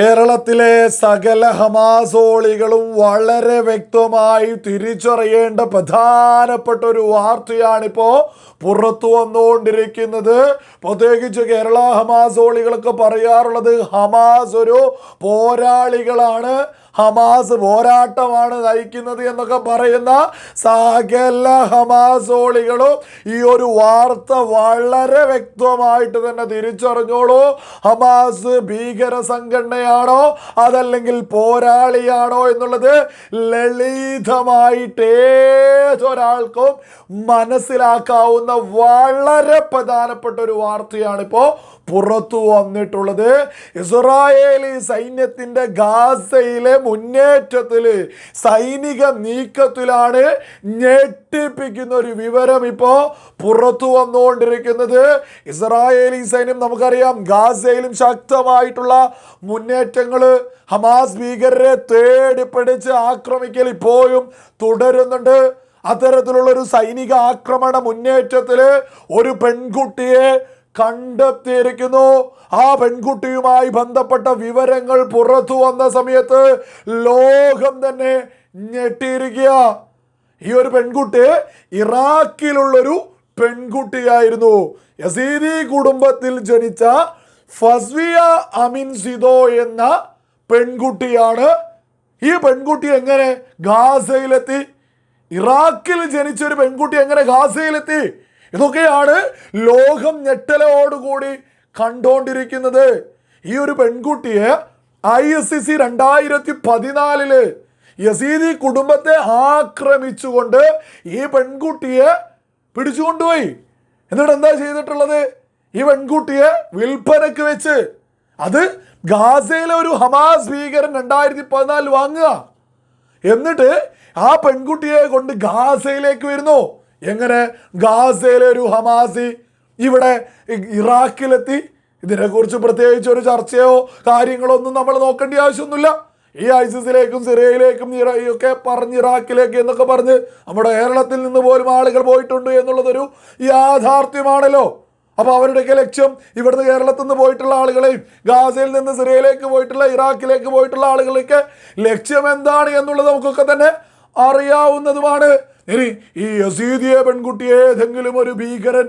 കേരളത്തിലെ സകല ഹമാസോളികളും വളരെ വ്യക്തമായി തിരിച്ചറിയേണ്ട പ്രധാനപ്പെട്ട ഒരു വാർത്തയാണിപ്പോ പുറത്തു വന്നുകൊണ്ടിരിക്കുന്നത്. പ്രത്യേകിച്ച് കേരള ഹമാസോളികളൊക്കെ പറയാറുള്ളത് ഹമാസ് ഒരു പോരാളികളാണ്. ഹമാസ് പോരാട്ടമാണ് നയിക്കുന്നത് എന്നൊക്കെ പറയുന്ന സകല ഹമാസോളികളും ഈ ഒരു വാർത്ത വളരെ വ്യക്തമായിട്ട് തന്നെ തിരിച്ചറിഞ്ഞോളൂ. ഹമാസ് ഭീകര സംഘടനയാണോ അതല്ലെങ്കിൽ പോരാളിയാണോ എന്നുള്ളത് ലളിതമായിട്ട് ഏതൊരാൾക്കും മനസ്സിലാക്കാവുന്ന വളരെ പ്രധാനപ്പെട്ട ഒരു വാർത്തയാണ് ഇപ്പോൾ പുറത്തു വന്നിട്ടുള്ളത്. ഇസ്രായേലി സൈന്യത്തിന്റെ ഗാസയിലെ മുന്നേറ്റത്തിൽ സൈനിക നീക്കത്തിലാണ് ഞെട്ടിപ്പിക്കുന്ന ഒരു വിവരം ഇപ്പോൾ പുറത്തു വന്നുകൊണ്ടിരിക്കുന്നത്. ഇസ്രായേലി സൈന്യം നമുക്കറിയാം ഗാസയിലും ശക്തമായിട്ടുള്ള മുന്നേറ്റങ്ങൾ ഹമാസ് ഭീകരരെ തേടിപ്പിടിച്ച് ആക്രമിക്കൽ ഇപ്പോഴും തുടരുന്നുണ്ട്. അത്തരത്തിലുള്ള ഒരു സൈനിക ആക്രമണ മുന്നേറ്റത്തിൽ ഒരു പെൺകുട്ടിയെ കണ്ടെത്തിയിരിക്കുന്നു. ആ പെൺകുട്ടിയുമായി ബന്ധപ്പെട്ട വിവരങ്ങൾ പുറത്തു വന്ന സമയത്ത് ലോകം തന്നെ ഞെട്ടിയിരിക്കുക. ഈ ഒരു പെൺകുട്ടി ഇറാഖിലുള്ളൊരു പെൺകുട്ടിയായിരുന്നു. യസീദി കുടുംബത്തിൽ ജനിച്ച ഫസ്വിയ അമിൻ സിദോ എന്ന പെൺകുട്ടിയാണ്. ഈ പെൺകുട്ടി എങ്ങനെ ഗാസയിലെത്തി? ഇറാഖിൽ ജനിച്ച ഒരു പെൺകുട്ടി എങ്ങനെ ഗാസയിലെത്തി? ഇതൊക്കെയാണ് ലോകം ഞെട്ടലോടുകൂടി കണ്ടോണ്ടിരിക്കുന്നത്. ഈ ഒരു പെൺകുട്ടിയെ ഐ എസ് സി സി രണ്ടായിരത്തി പതിനാലിൽ യസീദി കുടുംബത്തെ ആക്രമിച്ചുകൊണ്ട് ഈ പെൺകുട്ടിയെ പിടിച്ചുകൊണ്ടുപോയി. എന്നിട്ട് എന്താ ചെയ്തിട്ടുള്ളത്? ഈ പെൺകുട്ടിയെ വിൽപ്പനക്ക് വെച്ച് അത് ഗാസയിലെ ഒരു ഹമാസ് ഭീകരൻ രണ്ടായിരത്തി പതിനാലിൽ വാങ്ങുക. എന്നിട്ട് ആ പെൺകുട്ടിയെ കൊണ്ട് ഗാസയിലേക്ക് വരുന്നു. എങ്ങനെ ഗാസയിലെ ഒരു ഹമാസി ഇവിടെ ഇറാഖിലെത്തി? ഇതിനെക്കുറിച്ച് പ്രത്യേകിച്ച് ഒരു ചർച്ചയോ കാര്യങ്ങളോ ഒന്നും നമ്മൾ നോക്കേണ്ട ആവശ്യമൊന്നുമില്ല. ഈ ഐസിസിലേക്കും സിറിയയിലേക്കും ഒക്കെ പറഞ്ഞ് ഇറാഖിലേക്ക് എന്നൊക്കെ പറഞ്ഞ് നമ്മുടെ കേരളത്തിൽ നിന്ന് പോലും ആളുകൾ പോയിട്ടുണ്ട് എന്നുള്ളതൊരു യാഥാർത്ഥ്യമാണല്ലോ. അപ്പോൾ അവരുടെയൊക്കെ ലക്ഷ്യം ഇവിടുന്ന് കേരളത്തിൽ നിന്ന് പോയിട്ടുള്ള ആളുകളെയും ഗാസയിൽ നിന്ന് സിറിയയിലേക്ക് പോയിട്ടുള്ള ഇറാഖിലേക്ക് പോയിട്ടുള്ള ആളുകളൊക്കെ ലക്ഷ്യം എന്താണ് എന്നുള്ളത് നമുക്കൊക്കെ തന്നെ അറിയാവുന്നതുമാണ്. ഇനി ഈ യസീദിയെ പെൺകുട്ടിയെ ഏതെങ്കിലും ഒരു ഭീകരൻ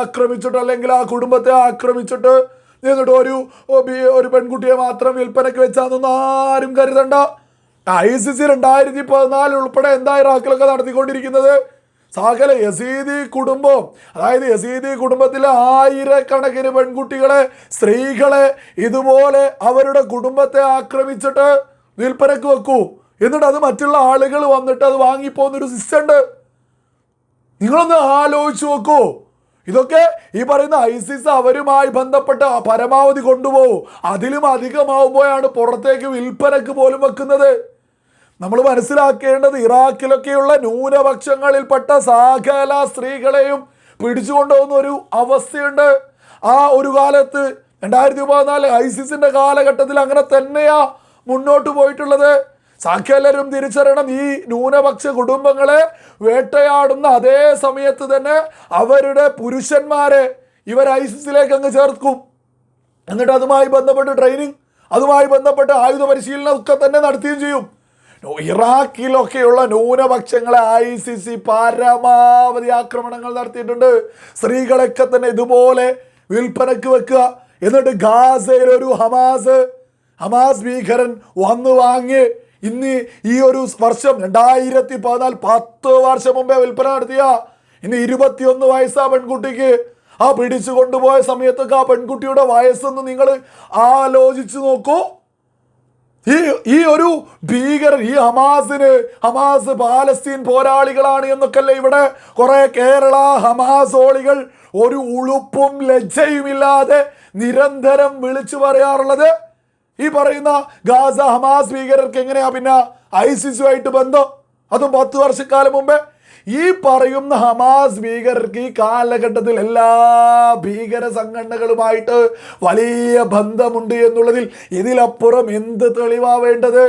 ആക്രമിച്ചിട്ട് അല്ലെങ്കിൽ ആ കുടുംബത്തെ ആക്രമിച്ചിട്ട് എന്നിട്ട് ഒരു ഒരു പെൺകുട്ടിയെ മാത്രം വിൽപ്പനയ്ക്ക് വെച്ചാന്നൊന്നും ആരും കരുതണ്ട. ഐ സി സി രണ്ടായിരത്തി പതിനാല് ഉൾപ്പെടെ എന്താ ഇറാഖിലൊക്കെ നടത്തിക്കൊണ്ടിരിക്കുന്നത്? സകല യസീദി കുടുംബം അതായത് യസീദി കുടുംബത്തിലെ ആയിരക്കണക്കിന് പെൺകുട്ടികളെ സ്ത്രീകളെ ഇതുപോലെ അവരുടെ കുടുംബത്തെ ആക്രമിച്ചിട്ട് വിൽപ്പനയ്ക്ക് വെക്കൂ. എന്നിട്ട് അത് മറ്റുള്ള ആളുകൾ വന്നിട്ട് അത് വാങ്ങിപ്പോകുന്നൊരു സിസ്റ്റം ഉണ്ട് നിങ്ങളൊന്ന് ആലോചിച്ച് നോക്കൂ. ഇതൊക്കെ ഈ പറയുന്ന ഐസിസ് അവരുമായി ബന്ധപ്പെട്ട പരമാവധി കൊണ്ടുപോകും. അതിലും അധികമാവുമ്പോഴാണ് പുറത്തേക്ക് വിൽപ്പനക്ക് പോലും വെക്കുന്നത്. നമ്മൾ മനസ്സിലാക്കേണ്ടത് ഇറാഖിലൊക്കെയുള്ള ന്യൂനപക്ഷങ്ങളിൽപ്പെട്ട സകല സ്ത്രീകളെയും പിടിച്ചുകൊണ്ടുപോകുന്ന ഒരു അവസ്ഥയുണ്ട്. ആ ഒരു കാലത്ത് രണ്ടായിരത്തി പതിനാല് ഐസിസിന്റെ കാലഘട്ടത്തിൽ അങ്ങനെ തന്നെയാ മുന്നോട്ട് പോയിട്ടുള്ളത്. സകലരും തിരിച്ചറിയണം. ഈ ന്യൂനപക്ഷ കുടുംബങ്ങളെ വേട്ടയാടുന്ന അതേ സമയത്ത് തന്നെ അവരുടെ പുരുഷന്മാരെ ഇവർ ഐസിസിലേക്ക് അങ്ങ് ചേർക്കും. എന്നിട്ട് അതുമായി ബന്ധപ്പെട്ട് ട്രെയിനിങ് അതുമായി ബന്ധപ്പെട്ട് ആയുധ പരിശീലനം ഒക്കെ തന്നെ നടത്തുകയും ചെയ്യും. ഇറാഖിലൊക്കെയുള്ള ന്യൂനപക്ഷങ്ങളെ ഐ സി സി പരമാവധി ആക്രമണങ്ങൾ നടത്തിയിട്ടുണ്ട്. സ്ത്രീകളൊക്കെ തന്നെ ഇതുപോലെ വിൽപ്പനക്ക് വെക്കുക. എന്നിട്ട് ഗാസയിൽ ഒരു ഹമാസ് ഹമാസ് ഭീകരൻ വന്നു വാങ്ങി ഇന്ന് ഈ ഒരു വർഷം രണ്ടായിരത്തി പതിനാല് പത്ത് വർഷം മുമ്പേ വിൽപ്പന നടത്തിയ ഇന്ന് ഇരുപത്തിയൊന്ന് വയസ്സാ പെൺകുട്ടിക്ക് ആ പിടിച്ചു കൊണ്ടുപോയ സമയത്തൊക്കെ ആ പെൺകുട്ടിയുടെ വയസ്സെന്ന് നിങ്ങൾ ആലോചിച്ചു നോക്കൂ. ഈ ഈ ഒരു ഭീകരൻ ഈ ഹമാസിന് ഹമാസ് പാലസ്തീൻ പോരാളികളാണ് എന്നൊക്കെയല്ലേ ഇവിടെ കുറെ കേരള ഹമാസോളികൾ ഒരു ഉളുപ്പും ലജ്ജയുമില്ലാതെ നിരന്തരം വിളിച്ചു പറയാറുള്ളത്. ഈ പറയുന്ന ഗാസ ഹമാസ് ഭീകരർക്ക് എങ്ങനെയാ പിന്നെ ഐസിസുമായിട്ട് ബന്ധം? അതും പത്ത് വർഷക്കാലം മുമ്പേ. ഈ പറയുന്ന ഹമാസ് ഭീകരർക്ക് ഈ കാലഘട്ടത്തിൽ എല്ലാ ഭീകര സംഘടനകളുമായിട്ട് വലിയ ബന്ധമുണ്ട് എന്നുള്ളതിൽ ഇതിലപ്പുറം എന്ത് തെളിവാ വേണ്ടത്?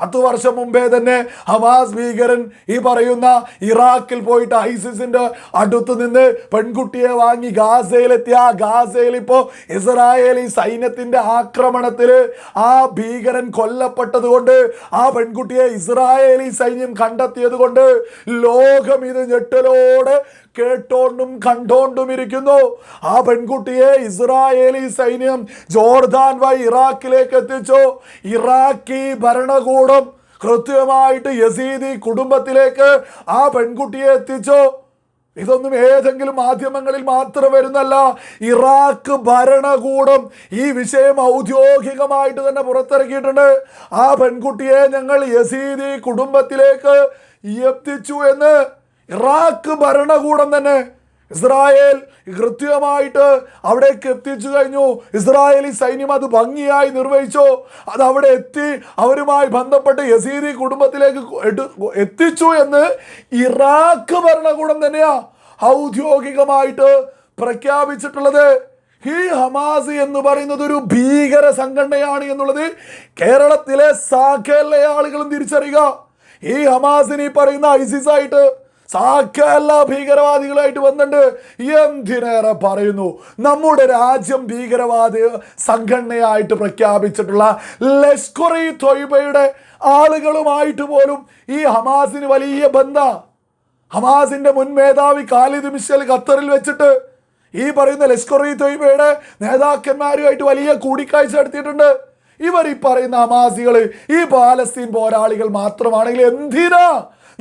പത്ത് വർഷം മുമ്പേ തന്നെ ഹമാസ് ഭീകരൻ ഈ പറയുന്ന ഇറാഖിൽ പോയിട്ട് ഐസിസിന്റെ അടുത്ത് നിന്ന് പെൺകുട്ടിയെ വാങ്ങി ഗാസയിലെത്തിയ ആ ഗാസയിൽ ഇപ്പോൾ ഇസ്രായേലി സൈന്യത്തിന്റെ ആക്രമണത്തിൽ ആ ഭീകരൻ കൊല്ലപ്പെട്ടത് കൊണ്ട് ആ പെൺകുട്ടിയെ ഇസ്രായേലി സൈന്യം കണ്ടെത്തിയത് കൊണ്ട് ലോകം ഇത് ഞെട്ടലോടെ കേട്ടോണ്ടും കണ്ടോണ്ടും ഇരിക്കുന്നു. ആ പെൺകുട്ടിയെ ഇസ്രായേലി സൈന്യം ജോർദാൻ വൈ ഇറാഖിലേക്ക് എത്തിച്ചു. ഇറാഖി ഭരണകൂടം കൃത്യമായിട്ട് യസീദി കുടുംബത്തിലേക്ക് ആ പെൺകുട്ടിയെ എത്തിച്ചു. ഇതൊന്നും ഏതെങ്കിലും മാധ്യമങ്ങളിൽ മാത്രം വരുന്നല്ല. ഇറാഖ് ഭരണകൂടം ഈ വിഷയം ഔദ്യോഗികമായിട്ട് തന്നെ പുറത്തിറക്കിയിട്ടുണ്ട്. ആ പെൺകുട്ടിയെ ഞങ്ങൾ യസീദി കുടുംബത്തിലേക്ക് എത്തിച്ചു എന്ന് ഇറാഖ് ഭരണകൂടം തന്നെ ഇസ്രായേൽ കൃത്യമായിട്ട് അവിടേക്ക് എത്തിച്ചു കഴിഞ്ഞു. ഇസ്രായേലി സൈന്യം അത് ഭംഗിയായി നിർവഹിച്ചു. അത് അവിടെ എത്തി അവരുമായി ബന്ധപ്പെട്ട് യസീദി കുടുംബത്തിലേക്ക് എത്തിച്ചു എന്ന് ഇറാഖ് ഭരണകൂടം തന്നെയാ ഔദ്യോഗികമായിട്ട് പ്രഖ്യാപിച്ചിട്ടുള്ളത്. ഈ ഹമാസ് എന്ന് പറയുന്നത് ഒരു ഭീകര സംഘടനയാണ് എന്നുള്ളത് കേരളത്തിലെ സകല ആളുകളും തിരിച്ചറിയുക. ഈ ഹമാസിന് പറയുന്ന ഐസിസ് ആയിട്ട് സകല ഭീകരവാദികളായിട്ട് വന്നിട്ടുണ്ട്. എന്തിനേറെ പറയുന്നു? നമ്മുടെ രാജ്യം ഭീകരവാദി സംഘടനയായിട്ട് പ്രഖ്യാപിച്ചിട്ടുള്ള ലഷ്കർ ഇ തൊയ്ബയുടെ ആളുകളുമായിട്ട് പോലും ഈ ഹമാസിന് വലിയ ബന്ധ. ഹമാസിന്റെ മുൻ മേധാവി ഖാലിദ് മിഷൽ ഖത്തറിൽ വെച്ചിട്ട് ഈ പറയുന്ന ലഷ്കർ ഇ തൊയ്ബയുടെ നേതാക്കന്മാരുമായിട്ട് വലിയ കൂടിക്കാഴ്ച നടത്തിയിട്ടുണ്ട്. ഇവർ ഈ പറയുന്ന ഹമാസികൾ ഈ പാലസ്തീൻ പോരാളികൾ മാത്രമാണെങ്കിൽ എന്തിനാ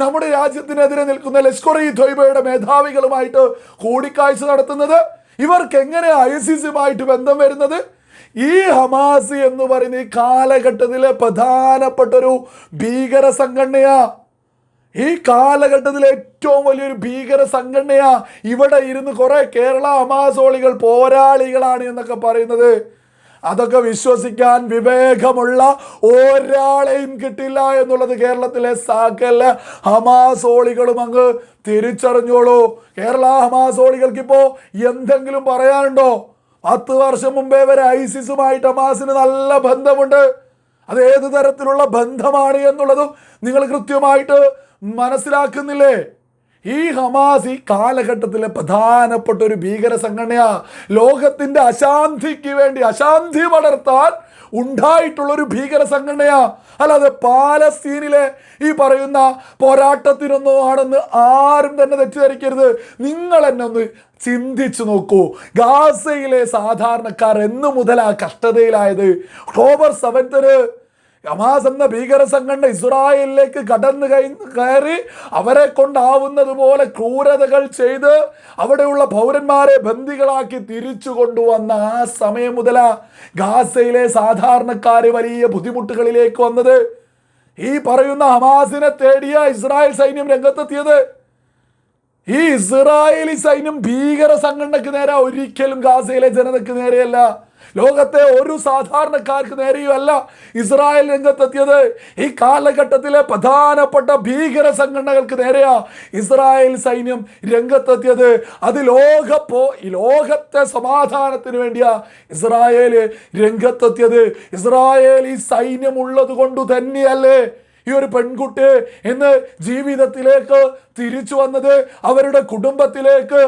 നമ്മുടെ രാജ്യത്തിനെതിരെ നിൽക്കുന്ന ലഷ്കർ ഇ തൊയ്ബയുടെ മേധാവികളുമായിട്ട് കൂടിക്കാഴ്ച നടത്തുന്നത്. ഇവർക്ക് എങ്ങനെ ഐസിസുമായിട്ട് ബന്ധം വരുന്നത്? ഈ ഹമാസ് എന്ന് പറയുന്ന ഈ കാലഘട്ടത്തിലെ പ്രധാനപ്പെട്ട ഒരു ഭീകര സംഘടനയാ. ഈ കാലഘട്ടത്തിലെ ഏറ്റവും വലിയൊരു ഭീകര സംഘടനയാ. ഇവിടെ ഇരുന്ന് കുറെ കേരള ഹമാസോളികൾ പോരാളികളാണ് എന്നൊക്കെ പറയുന്നത്. അതൊക്കെ വിശ്വസിക്കാൻ വിവേകമുള്ള ഒരാളെയും കിട്ടില്ല എന്നുള്ളത് കേരളത്തിലെ സകല ഹമാസോളികളും അങ്ങ് തിരിച്ചറിഞ്ഞോളൂ. കേരള ഹമാസോളികൾക്ക് ഇപ്പോ എന്തെങ്കിലും പറയാനുണ്ടോ? പത്ത് വർഷം മുമ്പേ വരെ ഐസിസുമായിട്ട് ഹമാസിന് നല്ല ബന്ധമുണ്ട്. അത് ഏത് തരത്തിലുള്ള ബന്ധമാണ് എന്നുള്ളതും നിങ്ങൾ കൃത്യമായിട്ട് മനസ്സിലാക്കുന്നില്ലേ? ഈ ഹമാസ് ഈ കാലഘട്ടത്തിലെ പ്രധാനപ്പെട്ട ഒരു ഭീകര സംഘടനയാ. ലോകത്തിന്റെ അശാന്തിക്ക് വേണ്ടി അശാന്തി വളർത്താൻ ഉണ്ടായിട്ടുള്ള ഒരു ഭീകര സംഘടനയാ. അല്ലാതെ പാലസ്തീനിലെ ഈ പറയുന്ന പോരാട്ടത്തിനൊന്നോ ആണെന്ന് ആരും തന്നെ തെറ്റിദ്ധരിക്കരുത്. നിങ്ങൾ എന്നെ ഒന്ന് ചിന്തിച്ചു നോക്കൂ. ഗാസയിലെ സാധാരണക്കാർ എന്നു മുതൽ ആ കഷ്ടതയിലായത്. ഒക്ടോബർ സെവൻത്തിന് ഹമാസ് എന്ന ഭീകര സംഘടന ഇസ്രായേലിലേക്ക് കടന്നു കയറി അവരെ കൊണ്ടാവുന്നത് പോലെ ക്രൂരതകൾ ചെയ്ത് അവിടെയുള്ള പൗരന്മാരെ ബന്ദികളാക്കി തിരിച്ചു കൊണ്ടുവന്ന ആ സമയം മുതല ഗാസയിലെ സാധാരണക്കാർ വലിയ ബുദ്ധിമുട്ടുകളിലേക്ക് വന്നത്. ഈ പറയുന്ന ഹമാസിനെ തേടിയ ഇസ്രായേൽ സൈന്യം രംഗത്തെത്തിയത്. ഈ ഇസ്രായേലി സൈന്യം ഭീകര സംഘടനക്ക് നേരെ ഒരിക്കലും ഗാസയിലെ ജനതയ്ക്ക് നേരെയല്ല. ലോകത്തെ ഒരു സാധാരണക്കാർക്ക് നേരെയുമല്ല ഇസ്രായേൽ രംഗത്തെത്തിയത്. ഈ കാലഘട്ടത്തിലെ പ്രധാനപ്പെട്ട ഭീകര സംഘടനകൾക്ക് നേരെയാ ഇസ്രായേൽ സൈന്യം രംഗത്തെത്തിയത്. അത് ലോക പോ ഈ ലോകത്തെ സമാധാനത്തിന് വേണ്ടിയാ ഇസ്രായേൽ രംഗത്തെത്തിയത്. ഈ സൈന്യം ഉള്ളത് കൊണ്ട് തന്നെയല്ലേ ഈ ഒരു പെൺകുട്ടി ഇന്ന് ജീവിതത്തിലേക്ക് തിരിച്ചു വന്നത് അവരുടെ കുടുംബത്തിലേക്ക്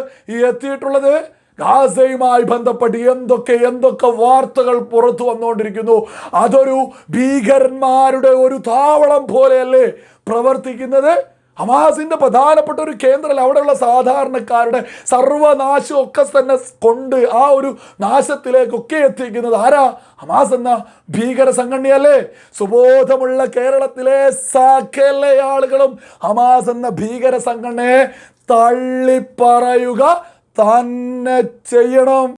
എത്തിയിട്ടുള്ളത്? ഗാസയുമായി ബന്ധപ്പെട്ട് എന്തൊക്കെ എന്തൊക്കെ വാർത്തകൾ പുറത്തു വന്നുകൊണ്ടിരിക്കുന്നു. അതൊരു ഭീകരന്മാരുടെ ഒരു താവളം പോലെയല്ലേ പ്രവർത്തിക്കുന്നത്? ഹമാസിന്റെ പ്രധാനപ്പെട്ട ഒരു കേന്ദ്രം അവിടെയുള്ള സാധാരണക്കാരുടെ സർവനാശം ഒക്കെ തന്നെ കൊണ്ട് ആ ഒരു നാശത്തിലേക്കൊക്കെ എത്തിക്കുന്നത്. ആരാ? ഹമാസ് എന്ന ഭീകര സംഘടനയല്ലേ? സുബോധമുള്ള കേരളത്തിലെ സകല ആളുകളും ഹമാസ് എന്ന ഭീകര സംഘടനയെ തള്ളിപ്പറയുക തന്നെ ചെയ്യണം.